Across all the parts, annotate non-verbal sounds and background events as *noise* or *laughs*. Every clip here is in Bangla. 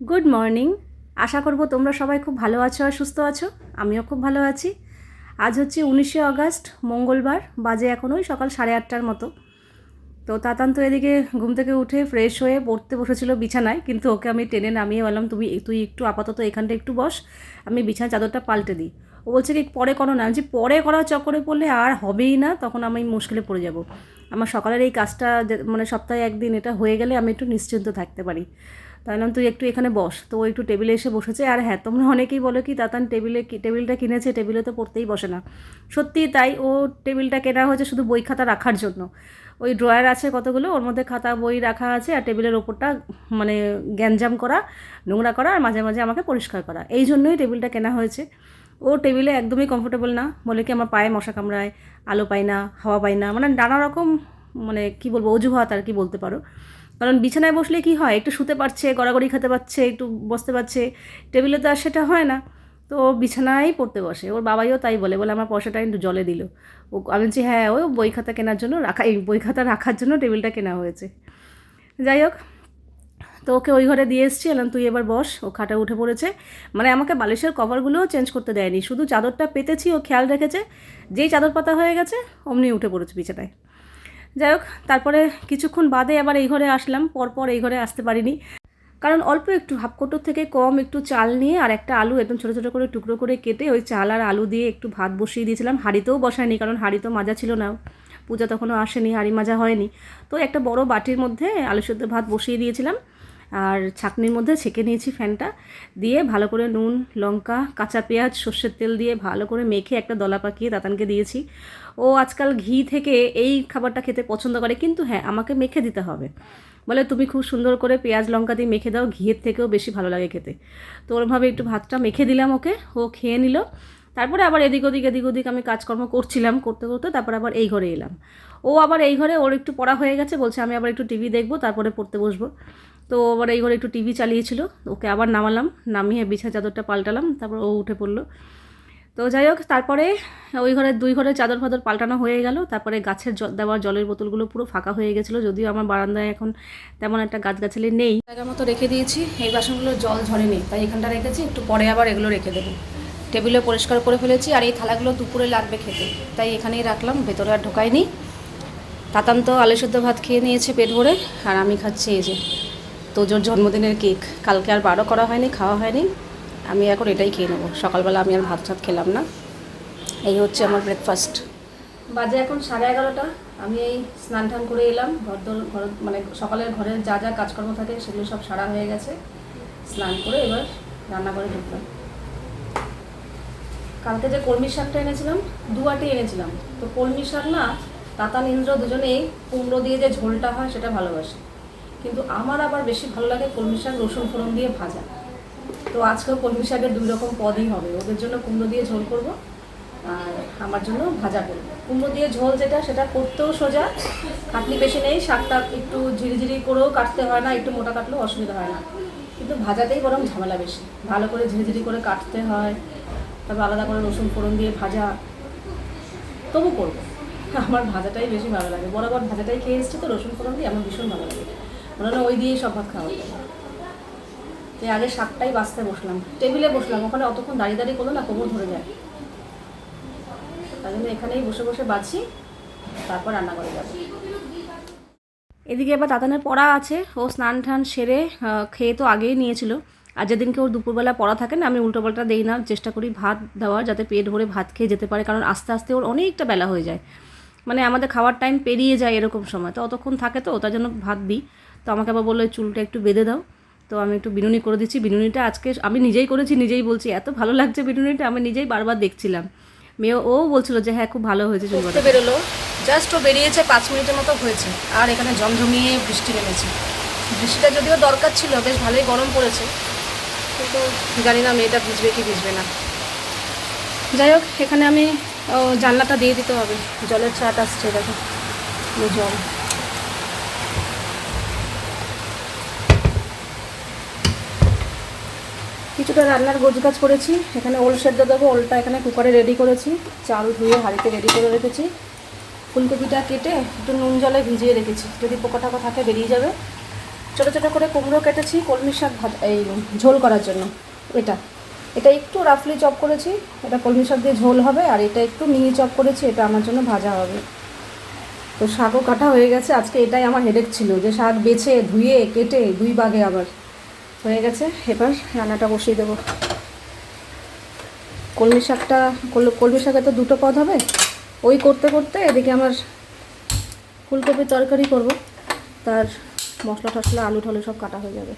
গুড মর্নিং আশা করব তোমরা সবাই খুব ভালো আছো আর সুস্থ আছো। আমিও খুব ভালো আছি। আজ হচ্ছে উনিশে অগাস্ট মঙ্গলবার, বাজে এখন ওই সকাল সাড়ে আটটার মতো। তো তাতান তো এদিকে ঘুম থেকে উঠে ফ্রেশ হয়ে পড়তে বসেছিল বিছানায়, কিন্তু ওকে আমি টেনে নামিয়ে বললাম, তুমি তুই একটু আপাতত এখানটা একটু বস, আমি বিছানা চাদরটা পাল্টে দিই। ও বলছে কি, পরে করো না। যে পরে করার চক্করে পড়লে আর হবেই না, তখন আমি মুশকিলে পড়ে যাব। আমার সকালের এই কাজটা মানে সপ্তাহে একদিন এটা হয়ে গেলে আমি একটু নিশ্চিন্ত থাকতে পারি। তাই বললাম তুই একটু এখানে বস। তো ও একটু টেবিলে এসে বসেছে। আর হ্যাঁ তোমরা অনেকেই বলো কি, তাতান টেবিলে টেবিলটা কিনেছে টেবিলে তো পড়তেই বসে না। সত্যি তাই ও টেবিলটা কেনা হয়েছে শুধু বই খাতা রাখার জন্য। ওই ড্রয়ার আছে কতগুলো, ওর মধ্যে খাতা, বই রাখা আছে আর টেবিলের ওপরটা মানে গ্যাঞ্জাম করা, নোংরা করা আর মাঝে মাঝে আমাকে পরিষ্কার করা। এই জন্যই টেবিলটা কেনা হয়েছে। ও টেবিলে একদমই কমফোর্টেবল না। বলে কি আমার পায়ে মশা কামড়ায়, আলো পাই না, হাওয়া পাই না। মানে নানা রকম মানে কি বলব, অজুহাত আর কি বলতে পারো। কারণ বিছানায় বসলে কি হয়? একটু শুতে পারছে, গড়াগড়ি খেতে পারছে, একটু বসতে পারছে। টেবিলে তো আর সেটা হয় না। তো ও বিছানায় পড়তে বসে। ওর বাবাইও তাই বলে বলে আমার পয়সাটা একটু জলে দিল। ও আমি বলছি হ্যাঁ ও বই খাতা কেনার জন্য রাখা, এই বই খাতা রাখার জন্য টেবিলটা কেনা হয়েছে। যাই হোক, তো ওকে ওই ঘরে দিয়ে এসছি। এলাম তুই এবার বস। ও খাটে উঠে পড়েছে। মানে আমাকে বালিশের কভারগুলোও চেঞ্জ করতে দেয়নি। শুধু চাদরটা পেতেছি, ও খেয়াল রেখেছে। যেই চাদর পাতা হয়ে গেছে, অমনি উঠে পড়েছে বিছানায়। যাই হোক, তারপরে কিছুক্ষণ বাদে আবার এই ঘরে আসলাম, পরপর এই ঘরে আসতে পারিনি। কারণ অল্প একটু হাফ কোটোর থেকে কম একটু চাল নিয়ে আর একটা আলু একদম ছোটো ছোটো করে টুকরো করে কেটে ওই চাল আর আলু দিয়ে একটু ভাত বসিয়ে দিয়েছিলাম। হাঁড়িতেও বসায়নি কারণ হাঁড়ি তো মাজা ছিল না। পূজা তখনও আসেনি, হাঁড়ি মাজা হয়নি। তো একটা বড় বাটির মধ্যে আলু সেদ্ধ ভাত বসিয়ে দিয়েছিলাম। আর ছাকনির মধ্যে ছেঁকে নিয়েছি ফ্যানটা দিয়ে ভালো করে নুন, লঙ্কা, কাঁচা পেঁয়াজ, সর্ষের তেল দিয়ে ভালো করে মেখে একটা দলা পাকিয়ে দাতানকে দিয়েছি। ও আজকাল ঘি থেকে এই খাবারটা খেতে পছন্দ করে, কিন্তু হ্যাঁ আমাকে মেখে দিতে হবে। বলে, তুমি খুব সুন্দর করে পেঁয়াজ, লঙ্কা দিয়ে মেখে দাও, ঘিয়ের থেকেও বেশি ভালো লাগে খেতে। তো ওরমভাবে একটু ভাতটা মেখে দিলাম ওকে, ও খেয়ে নিল। তারপরে আবার এদিক ওদিক এদিক ওদিক আমি কাজকর্ম করছিলাম, করতে করতে তারপর আবার এই ঘরে এলাম। ও আবার এই ঘরে, ওর একটু পড়া হয়ে গেছে, বলছে আমি আবার একটু টিভি দেখব, তারপরে পড়তে বসবো। তো আবার এই ঘরে একটু টিভি চালিয়েছিল, ওকে আবার নামালাম, নামিয়ে বিছা চাদরটা পাল্টালাম, তারপর ও উঠে পড়ল। তো যাই হোক, তারপরে ওই ঘরের দুই ঘরের চাদর ফাদর পাল্টানো হয়ে গেল, তারপরে গাছের জল, দেওয়ার জলের বোতলগুলো পুরো ফাঁকা হয়ে গেছিল, যদিও আমার বারান্দায় এখন তেমন একটা গাছগাছালি নেই। জায়গার মতো রেখে দিয়েছি, এই বাসনগুলো জল ঝরেনি, তাই এখানটা রেখেছি, একটু পরে আবার এগুলো রেখে দেবো। টেবিলে পরিষ্কার করে ফেলেছি, আর এই থালাগুলো দুপুরে লাগবে খেতে, তাই এখানেই রাখলাম, ভেতরে আর ঢোকাইনি। তাতান তো আলু সেদ্ধ ভাত খেয়ে নিয়েছে পেট ভরে, আর আমি খাচ্ছি এই যে। তোজোর জন্মদিনের কেক কালকে আর বারো করা হয়নি, খাওয়া হয়নি। আমি এখন এটাই খেয়ে নেব। সকালবেলা আমি আর ভাত টাত খেলাম না। এই হচ্ছে আমার ব্রেকফাস্ট বাজে এখন সাড়ে এগারোটা। আমি এই স্নান টান করে এলাম। ঘর ঘর মানে সকালের ঘরের যা যা কাজকর্ম থাকে সেগুলো সব সারা হয়ে গেছে। স্নান করে এবার রান্নাঘরে ঢুকলাম। কালকে যে কলমি শাকটা এনেছিলাম দু আটি এনেছিলাম। তো কলমি শাক না, তাতান, ইন্দ্র দুজনেই কুমড়ো দিয়ে যে ঝোলটা হয় সেটা ভালোবাসে। কিন্তু আমার আবার বেশি ভালো লাগে কলমি শাক, রসুন, ফোড়ন দিয়ে ভাজা। তো আজকেও কলমি শাকের দুই রকম পদই হবে। ওদের জন্য কুমড়ো দিয়ে ঝোল করব, আর আমার জন্য ভাজা করব। কুমড়ো দিয়ে ঝোল যেটা, সেটা করতেও সোজা। কাটলি বেশি নেই, শাকটা একটু ঝিরিঝিরি করেও কাটতে হয় না, একটু মোটা কাটলেও অসুবিধা হয় না। কিন্তু ভাজাতেই বরং ঝামেলা বেশি। ভালো করে ঝিরিঝিরি করে কাটতে হয়, তারপর আলাদা করে রসুন, ফোড়ন দিয়ে ভাজা। তবু করব। আমার ভাজাটাই বেশি ভালো লাগে। বরাবর ভাজাটাই খেয়ে এসেছি তো, রসুন, ফোড়ন দিয়ে আমার ভীষণ ভালো লাগে। হয় ওই দিয়েই সব ভাত খাওয়া যায় তো আগে শাকটাই বাঁচতে বসলাম। টেবিলে বসলাম, ওখানে অতক্ষণ দাঁড়িয়ে দাঁড়িয়ে করল না, কোমর ধরে যায়। তাই জন্য এখানেই বসে বসে বাছি তারপর রান্না করে যাব। এদিকে এবার দাদানের পড়া আছে, ও স্নান টান সেরে খেয়ে তো আগেই নিয়েছিল। আর যেদিনকে ওর দুপুরবেলা পড়া থাকে না, আমি উল্টোপাল্টা দেই না, চেষ্টা করি ভাত দেওয়ার যাতে পেট ভরে ভাত খেয়ে যেতে পারে, কারণ আস্তে আস্তে ওর অনেকটা বেলা হয়ে যায়। মানে আমাদের খাওয়ার টাইম পেরিয়ে যায় এরকম সময়। তো অতক্ষণ থাকে তো, তার জন্য ভাত দিই। তো আমাকে আবার বলল, "এই চুলটা একটু বেঁধে দাও। তো আমি একটু বিনুনি করে দিচ্ছি। বিনুনিটা আজকে আমি নিজেই করেছি, নিজেই বলছি, এত ভালো লাগছে বিনুনিটা। আমি নিজেই বারবার দেখছিলাম। মেয়ে ও বলছিল যে হ্যাঁ খুব ভালো হয়েছে চুল বেরোলো। জাস্ট ও বেরিয়েছে, পাঁচ মিনিটের মতো হয়েছে। আর এখানে জমজমিয়ে বৃষ্টি নেমেছে। বৃষ্টিটা যদিও দরকার ছিল, বেশ ভালোই গরম পড়েছে। কিন্তু জানি না, মেয়েটা ভিজবে কি ভিজবে না। যাই হোক, এখানে আমি জানলাটা দিয়ে দিতে হবে। জলের ছাট আসছে, দেখো। জল। কিছুটা রান্নার গোছগাছ করেছি। এখানে ওল সেদ্ধ দেবো, ওলটা এখানে কুকারে রেডি করেছি। চাল ধুয়ে হাঁড়িতে রেডি করে রেখেছি। ফুলকপিটা কেটে একটু নুন জলে ভিজিয়ে রেখেছি। যদি পোকা টোকা থাকে বেরিয়ে যাবে। ছোটো ছোটো করে কুমড়ো কেটেছি, কলমি শাক এই ঝোল করার জন্য। এটা। এটা একটু রাফলি চপ করেছি। এটা কলমি শাক দিয়ে ঝোল হবে আর এটা একটু মিনি চপ করেছি। এটা আমার জন্য ভাজা হবে। তো শাকও কাটা হয়ে গেছে। আজকে এটাই আমার হেডেক ছিল যে শাক বেছে, ধুয়ে, কেটে, দুই বাগে আবার। হয়ে গেছে, এবার রান্নাটা বসিয়ে দেবো। কলমি শাকটা, কল- কলমি শাকে তো দুটো পদ হবে। ওই করতে করতে এদিকে আমার ফুলকপির তরকারি করব। তার মশলা টশলা আলু ঠলু সব কাটা হয়ে যাবে।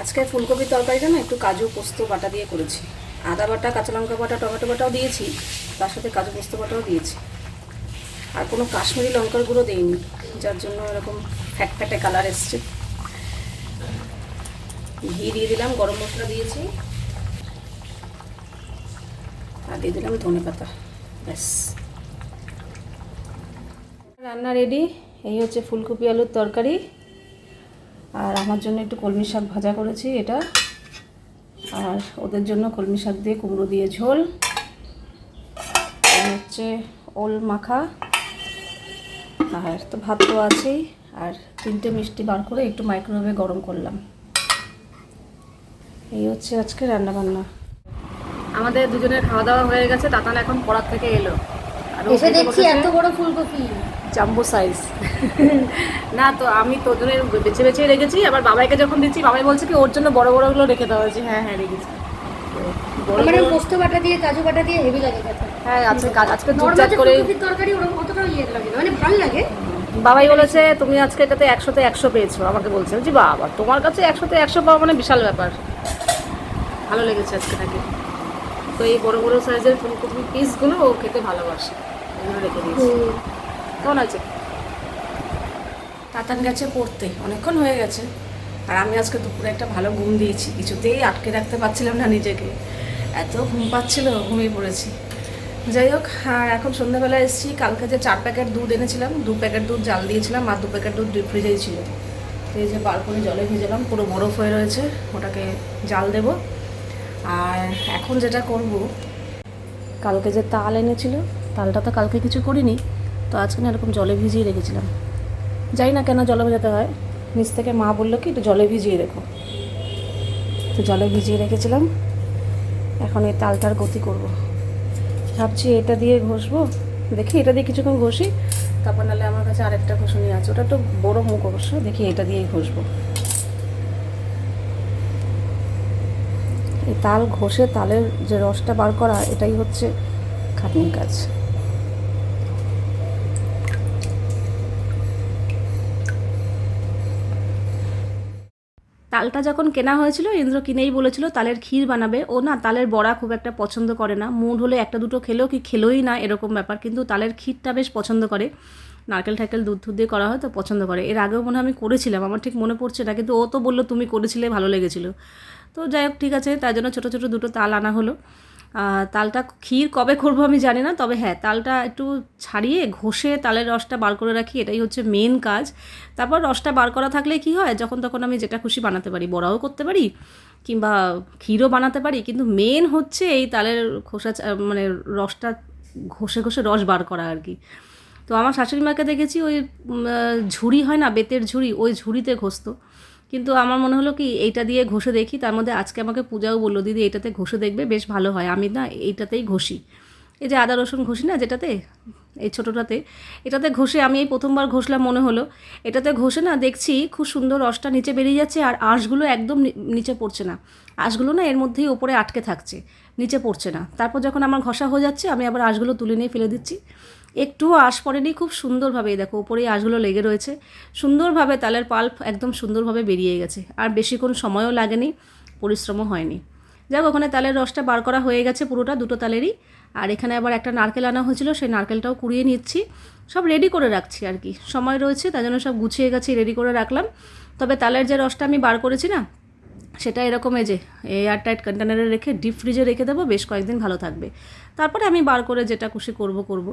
আজকে ফুলকপির তরকারিটা না একটু কাজু, পোস্ত, বাটা দিয়ে করেছি। আদা বাটা, কাঁচা লঙ্কা বাটা, টমেটো বাটাও দিয়েছি, তার সাথে কাজু, পোস্ত বাটাও দিয়েছি। আর কোনো কাশ্মীরি লঙ্কার গুঁড়ো দিইনি, যার জন্য এরকম ফ্যাট ফ্যাটে কালার এসছে। ঘি দিয়ে দিলাম, গরম মশলা দিয়েছি। আর দিয়ে দিলাম ধনে পাতা, ব্যাস। রান্না রেডি এই হচ্ছে ফুলকপি আলুর তরকারি। আর আমার জন্য একটু কলমি শাক ভাজা করেছি এটা। আর ওদের জন্য কলমি শাক দিয়ে কুমড়ো দিয়ে ঝোল। আর হচ্ছে ওল মাখা। আর তো ভাত তো আছেই। আর তিনটে মিষ্টি বার করে একটু মাইক্রোওয়েভে গরম করলাম। এই হচ্ছে আজকে রান্না বান্না আমাদের দুজনের খাওয়া দাওয়া হয়ে গেছে তাতান এখন পড়ার থেকে এলো। এসে দেখছি এত বড় ফুলকপি। জাম্বো সাইজ *laughs* না তো আমি তোদের বেছে বেছে রেখেছি। আবার বাবাইকে যখন দিচ্ছি বাবাই বলছে কি ওর জন্য বড় বড়গুলো রেখে দেওয়া হয়েছে। হ্যাঁ হ্যাঁ রেখেছি। আমার পোস্ত বাটা দিয়ে কাজু বাটা দিয়ে হেভি লাগে হ্যাঁ আজকে আজকে নর্মাল করে তরকারি ওরকম অতটাও ইয়ে লাগে মানে ভালো লাগে। বাবাই বলেছে তুমি আজকে এটাতে একশোতে একশো পেয়েছ। আমাকে বলছে বলছি বাবা তোমার কাছে একশোতে একশো পাওয়া মানে বিশাল ব্যাপার। ভালো লেগেছে আজকে নাকি তো এই বড় বড় সাইজের ফুলকপি পিসগুলো ও খেতে ভালোবাসে। রেখে দিয়েছি। কেমন আছে? তাতান গেছে পড়তে, অনেকক্ষণ হয়ে গেছে। আর আমি আজকে দুপুরে একটা ভালো ঘুম দিয়েছি, কিছুতেই আটকে রাখতে পারছিলাম না নিজেকে। এত ঘুম পাচ্ছিল, ঘুমিয়ে পড়েছি। যাই হোক, আর এখন সন্ধ্যাবেলা এসেছি, কালকে যে চার প্যাকেট দুধ এনেছিলাম, দু প্যাকেট দুধ জাল দিয়েছিলাম, আর দু প্যাকেট দুধ ডিপ ফ্রিজেই ছিল। এই যে বার করে জলে ভেজালাম, পুরো বরফ হয়ে রয়েছে, ওটাকে জাল দেব। আর এখন যেটা করব, কালকে যে তাল এনেছিল, তালটা তো কালকে কিছু করিনি তো আজকে না এরকম জলে ভিজিয়ে রেখেছিলাম। জানি না কেন জলে ভেজাতে হয়। নিচ থেকে মা বলল কি, একটু জলে ভিজিয়ে রেখো। তো জলে ভিজিয়ে রেখেছিলাম। এখন এই তালটার গতি করব। ভাবছি এটা দিয়ে ঘষবো। দেখি এটা দিয়ে কিছুক্ষণ ঘষি, তারপর নাহলে আমার কাছে আরেকটা ঘষুনি আছে। ওটা তো বড় মুখ অবশ্য, দেখি এটা দিয়েই ঘষবো। এই তাল ঘষে তালের যে রসটা বার করা, এটাই হচ্ছে খাটনির কাজ। তালটা যখন কেনা হয়েছিল, ইন্দ্র কিনেই বলেছিল, তালের ক্ষীর বানাবে। ও না, তালের বড়া খুব একটা পছন্দ করে না। মুড হলে একটা দুটো খেলেও কি খেলোই না, এরকম ব্যাপার। কিন্তু তালের ক্ষীরটা বেশ পছন্দ করে। নারকেল ঠাকেল দুধ দুধ দিয়ে করা হয় তো পছন্দ করে। এর আগেও মনে হয় আমি করেছিলাম, আমার ঠিক মনে পড়ছে না। কিন্তু ও তো বলল, তুমি করেছিলে, ভালো লেগেছিলো। তো যাই হোক, ঠিক আছে তার জন্য ছোটো ছোটো দুটো তাল আনা হলো। তালটা ক্ষীর কবে করব আমি জানি না, তবে হ্যাঁ তালটা একটু ছাড়িয়ে ঘষে তালের রসটা বার করে রাখি, এটাই হচ্ছে মেন কাজ। তারপর রসটা বার করা থাকলে কি হয়, যখন তখন আমি যেটা খুশি বানাতে পারি, বড়াও করতে পারি, কিংবা ক্ষীরও বানাতে পারি, কিন্তু মেন হচ্ছে এই তালের খোসা মানে রসটা ঘষে ঘষে রস বার করা আর কি। তো আমার শাশুড়ি মাকে দেখেছি ওই ঝুড়ি হয় না, বেতের ঝুড়ি, ওই ঝুড়িতে ঘষতো। কিন্তু আমার মনে হলো কি, এইটা দিয়ে ঘষে দেখি, তার মধ্যে আজকে আমাকে পূজাও বলল, দিদি এইটাতে ঘষে দেখবে, বেশ ভালো হয়। আমি না, এইটাতেই ঘষি। এই যে আদা, রসুন ঘষি না, যেটাতে, এই ছোটোটাতে, এটাতে ঘষে আমি এই প্রথমবার ঘষলাম, মনে হলো। এটাতে ঘষে না, দেখছি খুব সুন্দর রসটা নিচে বেরিয়ে যাচ্ছে, আর আঁশগুলো একদম নিচে পড়ছে না। আঁশগুলো না, এর মধ্যেই ওপরে আটকে থাকছে, নিচে পড়ছে না। তারপর যখন আমার ঘষা হয়ে যাচ্ছে, আমি আবার আঁশগুলো তুলে নিয়ে ফেলে দিচ্ছি। একটুও আঁশ পড়েনি, খুব সুন্দরভাবে দেখো ওপরে আঁশগুলো লেগে রয়েছে। সুন্দরভাবে তালের পাল্প একদম সুন্দরভাবে বেরিয়ে গেছে। আর বেশিক্ষণ সময়ও লাগেনি, পরিশ্রমও হয়নি। যাক, ওখানে তালের রসটা বার করা হয়ে গেছে পুরোটা, দুটো তালেরই। আর এখানে আবার একটা নারকেল আনা হয়েছিল, সেই নারকেলটাও কুড়িয়ে নিচ্ছি। সব রেডি করে রাখছি আর কি। সময় রয়েছে, তাই জন্য সব গুছিয়ে গেছি রেডি করে রাখলাম। তবে তালের যে রসটা আমি বার করেছি না, সেটা এরকম এই যে এয়ার টাইট কন্টেনারে রেখে ডিপ ফ্রিজে রেখে দেবো, বেশ কয়েকদিন ভালো থাকবে। তারপরে আমি বার করে যেটা খুশি করব করব।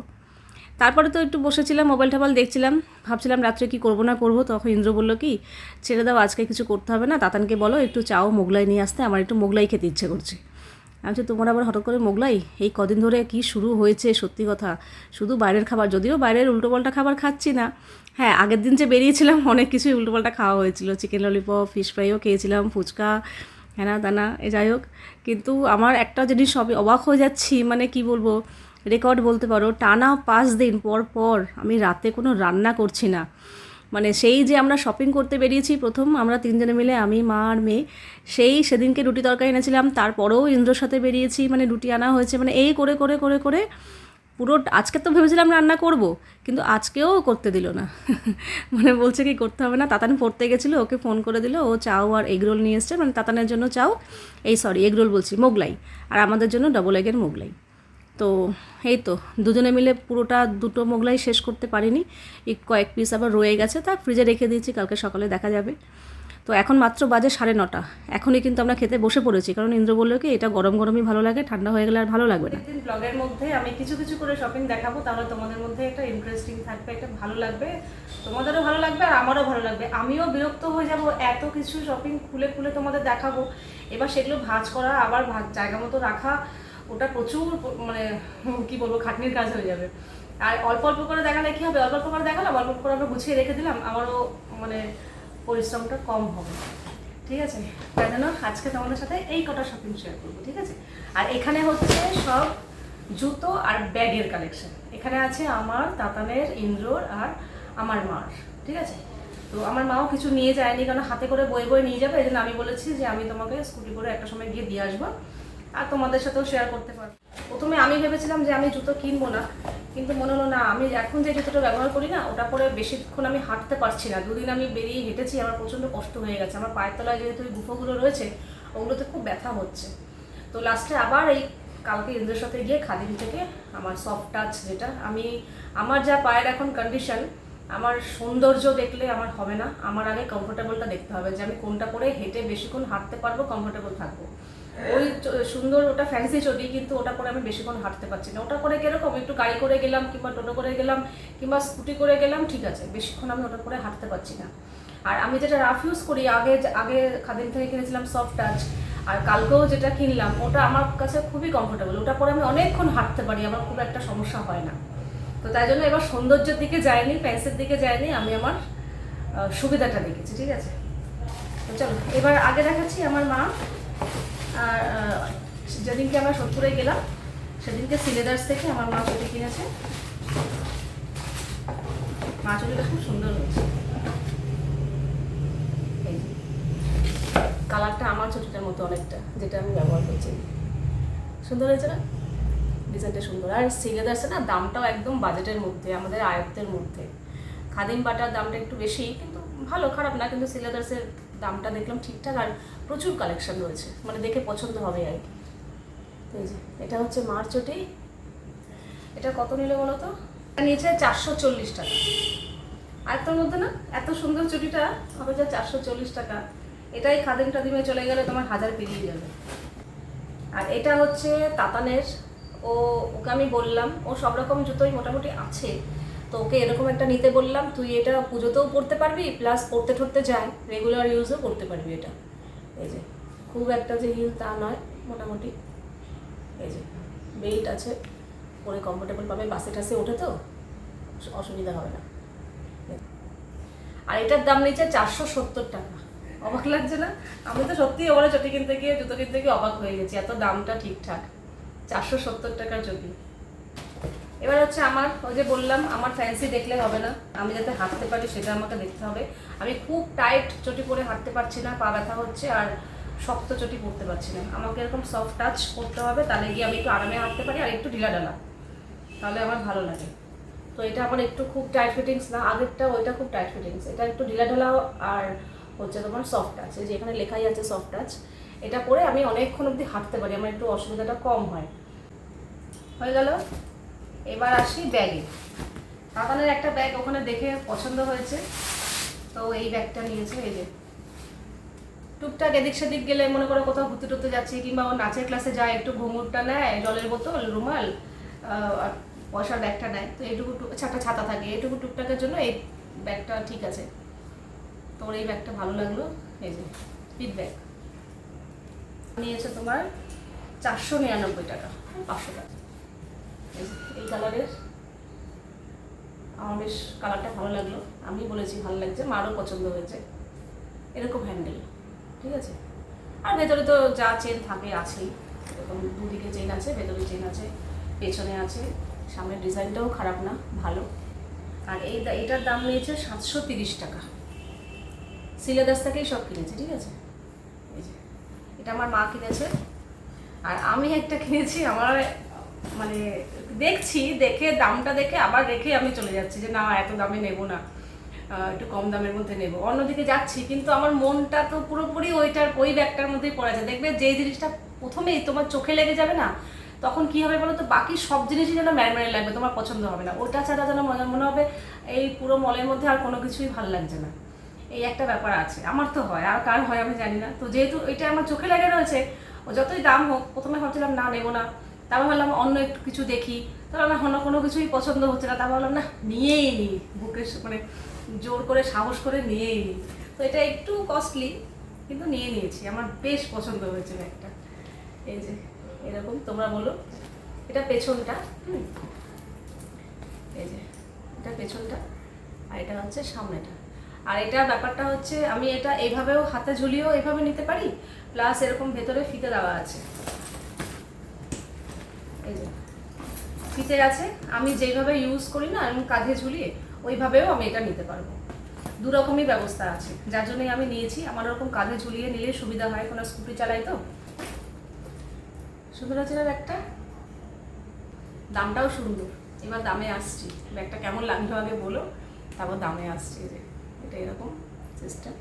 তারপরে তো একটু বসেছিলাম মোবাইল টোবাইল দেখছিলাম, ভাবছিলাম রাত্রে কি করব না করব, তখন ইন্দ্র বলল কি, ছেড়ে দাও, আজকে কিছু করতে হবে না, তাতানকে বলো, একটু চাও, মোগলাই নিয়ে আসতে, আমার একটু মোগলাই খেতে ইচ্ছে করছে। আমি তোমার আবার হঠাৎ করে মোগলাই? এই কদিন ধরে কি শুরু হয়েছে, সত্যি কথা? শুধু বাইরের খাবার, যদিও বাইরের উল্টোপাল্টা খাবার খাচ্ছি না। হ্যাঁ আগের দিন যে বেরিয়েছিলাম, *laughs* অনেক কিছুই উল্টোপাল্টা খাওয়া হয়েছিল। চিকেন ললিপপ ফিশ ফ্রাইও খেয়েছিলাম, ফুচকা হ্যানা দানা এ যাই হোক। কিন্তু আমার একটা জিনিস সবই অবাক হয়ে যাচ্ছি মানে কি বলব? রেকর্ড বলতে পারো, টানা পাঁচ দিন পর পর আমি রাতে কোনো রান্না করছি না। মানে সেই যে আমরা শপিং করতে বেরিয়েছি প্রথম, আমরা তিনজনে মিলে, আমি, মা আর মেয়ে, সেই সেদিনকে রুটি তরকারি এনেছিলাম। তারপরেও ইন্দ্রর সাথে বেরিয়েছি মানে রুটি আনা হয়েছে মানে এই করে করে করে করে পুরো আজকে তো ভেবেছিলাম রান্না করব, কিন্তু আজকেও করতে দিল না। *laughs* মানে বলছে কি, করতে হবে না। তাতান পড়তে গেছিল, ওকে ফোন করে দিল, ও চাও আর এগরোল নিয়ে এসছে। মানে তাতানের জন্য চাও, এই সরি এগরোল বলছি, মোগলাই। আর আমাদের জন্য ডবল এগের মোগলাই। তো এই তো, দুজনে মিলে পুরোটা দুটো মোগলাই শেষ করতে পারিনি। কয়েক পিস আবার রয়ে গেছে, তা ফ্রিজে রেখে দিয়েছি, কালকে সকালে দেখা যাবে। তো এখন মাত্র বাজে সাড়ে নটা। এখনই কিন্তু আমরা খেতে বসে পড়েছি, কারণ ইন্দ্র বলল কি, এটা গরম গরমই ভালো লাগে, ঠান্ডা হয়ে গেলে আর ভালো লাগবে না। ব্লগের মধ্যে আমি কিছু কিছু করে শপিং দেখাবো, তাহলে তোমাদের মধ্যে একটা ইন্টারেস্টিং থাকবে একটা ভালো লাগবে, তোমাদেরও ভালো লাগবে আর আমারও ভালো লাগবে। আমিও বিরক্ত হয়ে যাব, এত কিছু শপিং খুলে খুলে তোমাদের দেখাবো। এবার সেগুলো ভাঁজ করা, আবার জায়গা মতো রাখা ওটা প্রচুর মানে কি বলব, খাটনির কাজ হয়ে যাবে। আর অল্প অল্প করে দেখালে কি হবে? অল্প অল্প করে দেখালাম, অল্প অল্প করে আমরা গুছিয়ে রেখে দিলাম, আমারও মানে পরিশ্রমটা কম হবে। ঠিক আছে? তাই জন্য আজকে তোমাদের সাথে এই কটা শপিং শেয়ার করব, ঠিক আছে? আর এখানে হচ্ছে সব জুতো আর ব্যাগের কালেকশন এখানে আছে আমার তাতানের, ইন্দ্রর আর আমার মার, ঠিক আছে? তো আমার মাও কিছু নিয়ে যায়নি, কারণ হাতে করে বয়ে বয়ে নিয়ে যাবে, এই জন্য আমি বলেছি যে আমি তোমাকে স্কুটি করে একটা সময় গিয়ে দিয়ে আসব। আর তোমাদের সাথেও শেয়ার করতে পারব প্রথমে আমি ভেবেছিলাম যে আমি জুতো কিনবো না, কিন্তু মনে হলো না, আমি এখন যে জুতোটা ব্যবহার করি না, ওটা পরে বেশিক্ষণ আমি হাঁটতে পারছি না। দুদিন আমি বেরিয়ে হেঁটেছি, আমার প্রচণ্ড কষ্ট হয়ে গেছে। আমার পায়ের তলায় যেহেতু ওই গুফোগুলো রয়েছে, ওগুলোতে খুব ব্যথা হচ্ছে। তো লাস্টে আবার এই কালকে ইন্দ্রের সাথে গিয়ে খাদিম থেকে আমার সফট টাচ যেটা, আমি, আমার যা পায়ের এখন কন্ডিশন আমার সৌন্দর্য দেখলে আমার হবে না। আমার আগে কমফোর্টেবলটা দেখতে হবে যে আমি কোনটা পরে হেঁটে বেশিক্ষণ হাঁটতে পারব কমফোর্টেবল থাকব। ওই সুন্দর ওটা ফ্যান্সি চটি, কিন্তু ওটা পরে আমি বেশিক্ষণ হাঁটতে পারছি না। ওটা করে কীরকম? একটু গাড়ি করে গেলাম কিংবা টোটো করে গেলাম কিংবা স্কুটি করে গেলাম, ঠিক আছে, বেশিক্ষণ আমি ওটা করে হাঁটতে পারছি না। আর আমি যেটা রাফ ইউজ করি, আগে আগে খাদিম থেকে কিনেছিলাম সফট টাচ আর কালকেও যেটা কিনলাম, ওটা আমার কাছে খুবই কমফোর্টেবল ওটা পরে আমি অনেকক্ষণ হাঁটতে পারি, আমার খুব একটা সমস্যা হয় না। তো তাই জন্য এবার সৌন্দর্যের দিকে যায়নি ফ্যান্সির দিকে যায়নি আমি আমার সুবিধাটা দেখেছি, ঠিক আছে? তো চলো, এবার আগে দেখাচ্ছি আমার মা। আর যেদিনকে আমরা সোদপুরে গেলাম, সেদিনকে সিলেদার্স থেকে আমার মা চটি কিনেছে। মা চটিটা খুব সুন্দর হয়েছে। কালারটা আমার চটিটার মতো অনেকটা, যেটা আমি ব্যবহার করছি। সুন্দর হয়েছে না? ডিজাইনটা সুন্দর। আর সিলেদার্সে না, দামটাও একদম বাজেটের মধ্যে, আমাদের আয়ত্তের মধ্যে। খাদিম বাটার দামটা একটু বেশি, কিন্তু ভালো, খারাপ না, কিন্তু সিলেদার্সের দামটা দেখলাম ঠিকঠাক আর প্রচুর কালেকশন রয়েছে। মানে দেখে পছন্দ হবে আর কি। এটা হচ্ছে মার চটি। এটা কত নিলে বলো তো? নিয়েছে চারশো চল্লিশ টাকা। আয়ত্তের মধ্যে না, এত সুন্দর চটিটা হবে যা চারশো চল্লিশ টাকা। এটাই খাদিম টাদিমে চলে গেলে তোমার হাজার পেরিয়ে যাবে। আর এটা হচ্ছে তাতানের। ও, ওকে আমি বললাম, ও সব রকম জুতোই মোটামুটি আছে। তো ওকে এরকম একটা নিতে বললাম, তুই এটা পুজোতেও পরতে পারবি প্লাস পড়তে ঠরতে যায় রেগুলার ইউজও করতে পারবি এটা। এই যে, খুব একটা যে হিল তা নয়, মোটামুটি। এই যে বেল্ট আছে, পরে কমফোর্টেবল পাবে, বাসে টাসে ওঠে তো, অসুবিধা হবে না। আর এটার দাম নিচ্ছে চারশো সত্তর টাকা। অবাক লাগছে না? আমি তো সত্যি ওখানে চটি কিনতে গিয়ে, জুতো কিনতে গিয়ে অবাক হয়ে গেছি, এত দামটা ঠিকঠাক। চারশো সত্তর টাকার চটি। এবার হচ্ছে আমার, ওই যে বললাম, আমার ফ্যান্সি দেখলে হবে না। আমি যাতে হাঁটতে পারি, সেটা আমাকে দেখতে হবে। আমি খুব টাইট চটি পরে হাঁটতে পারছি না, পা ব্যথা হচ্ছে আর শক্ত চটি পরতে পারছি না। আমাকে এরকম সফট টাচ করতে হবে, তাহলে গিয়ে আমি একটু আরামে হাঁটতে পারি আর একটু ঢিলা ডালা তাহলে আমার ভালো লাগে। তো এটা আমার একটু খুব টাইট ফিটিংস না, আগেরটা ওইটা খুব টাইট ফিটিংস এটা একটু ঢিলা ঢালা আর হচ্ছে তোমার সফট টাচ এই যে এখানে লেখাই আছে সফট টাচ এটা পরে আমি অনেকক্ষণ অবধি হাঁটতে পারি, আমার একটু অসুবিধাটা কম হয়। হয়ে গেল? এবার আসি ব্যাগে। কাতানের একটা ব্যাগ ওখানে দেখে পছন্দ হয়েছে। তো এই ব্যাগটা নিয়েছে এই যে। টুকটাক এদিক সেদিক গেলে মনে করো কোথাও ঘুরতে টুরতে যাচ্ছি কিংবা ও নাচের ক্লাসে যায় একটু ঘুঙুরটা নেয় জলের বোতল রুমাল আর পয়সার ব্যাগটা নেয়। তো এইটুকু আচ্ছা, একটা ছাতা থাকে এইটুকু টুকটাকের জন্য এই ব্যাগটা ঠিক আছে। তোর এই ব্যাগটা ভালো লাগল? এই যে পিট ব্যাগ নিয়েছে তোমার চারশো নিরানব্বই টাকা পাঁচশো টাকা। এই কালারের আমার বেশ কালারটা ভালো লাগল। আমি বলেছি ভালো লাগছে, মারও পছন্দ হয়েছে। এরকম হ্যান্ডেল ঠিক আছে? আর ভেতরে তো যা চেন থাকে আছেই। এরকম দুদিকে চেন আছে, ভেতরে চেন আছে, পেছনে আছে। সামনের ডিজাইনটাও খারাপ না, ভালো। আর এই এটার দাম নিয়েছে সাতশো তিরিশ টাকা। সিলেদাস থেকেই সব কিনেছে, ঠিক আছে? এই যে, এটা আমার মা কিনেছে। আর আমি একটা কিনেছি, আমার মানে দেখছি, দেখে, দামটা দেখে আবার রেখে আমি চলে যাচ্ছি যে না, এত দামে নেব না। একটু কম দামের মধ্যে নেব। অন্যদিকে যাচ্ছি, কিন্তু আমার মনটা তো পুরোপুরি ওইটার ওই ব্যাগটার মধ্যেই পড়ে আছে। দেখবে যেই জিনিসটা প্রথমেই তোমার চোখে লেগে যাবে না, তখন কি হবে বলো তো? বাকি সব জিনিসই যেন ম্যারম্যারে লাগবে, তোমার পছন্দ হবে না। ওটা ছাড়া যেন মনে মনে হবে এই পুরো মলের মধ্যে আর কোনো কিছুই ভালো লাগছে না। এই একটা ব্যাপার আছে। আমার তো হয়, আর কার হয় আমি জানি না। তো যেহেতু এটা আমার চোখে লেগে রয়েছে, ও যতই দাম হোক, প্রথমে ভাবছিলাম না, নেব না। তারপর ভাবলাম অন্য একটু কিছু দেখি। তারপর আমার অন্য কোনো কিছুই পছন্দ হচ্ছে না। তারপর ভাবলাম, না, নিয়েই নিই বুকে মানে জোর করে, সাহস করে নিয়েই নিই তো এটা একটু কস্টলি কিন্তু নিয়ে নিয়েছি। আমার বেশ পছন্দ হয়েছে ব্যাগটা। এই যে, এরকম, তোমরা বলো। এটা পেছনটা, হুম। এই যে, এটা পেছনটা, আর এটা হচ্ছে সামনেটা। আর এটা ব্যাপারটা হচ্ছে, আমি এটা এইভাবেও হাতে ঝুলিয়েও এভাবে নিতে পারি? প্লাস এরকম ভেতরে ফিতে দেওয়া আছে। এই যে ফিতে আছে, আমি যেইভাবে ইউজ করি না, আমি কাঁধে ঝুলিয়ে ওইভাবেও আমি এটা নিতে পারব। দু রকমই ব্যবস্থা আছে, যার জন্যই আমি নিয়েছি। আমার ওরকম কাঁধে ঝুলিয়ে নিলে সুবিধা হয়, কোনো স্কুটি চালাই তো। সুন্দর আছে ব্যাগটা দামটাও সুন্দর। এবার দামে আসছি। ব্যাগটা কেমন লাগল আগে বলো, তারপর দামে আসছি যে, এটা এরকম সিস্টেম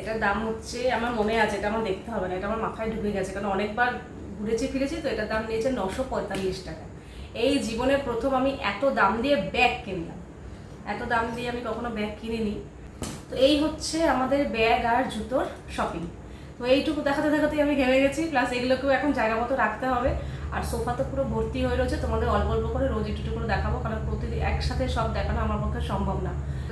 এটার দাম হচ্ছে, আমার মনে আছে, এটা আমার দেখতে হবে না, এটা আমার মাথায় ঢুকে গেছে, কারণ অনেকবার ঘুরেছি, ফিরেছি, তো এটার দাম নিয়েছে নশো পঁয়তাল্লিশ টাকা। এই জীবনে প্রথম আমি এত দাম দিয়ে ব্যাগ কিনলাম। এত দাম দিয়ে আমি কখনো ব্যাগ কিনিনি। তো এই হচ্ছে আমাদের ব্যাগ আর জুতোর শপিং তো এইটুকু দেখাতে দেখাতেই আমি ঘেমে গেছি প্লাস এগুলোকেও এখন জায়গা মতো রাখতে হবে। আর সোফা তো পুরো ভর্তি হয়ে রয়েছে, তোমাদের অল্প অল্প করে রোজ একটু করে দেখাবো, কারণ প্রতিদিন একসাথে সব দেখানো আমার পক্ষে সম্ভব না।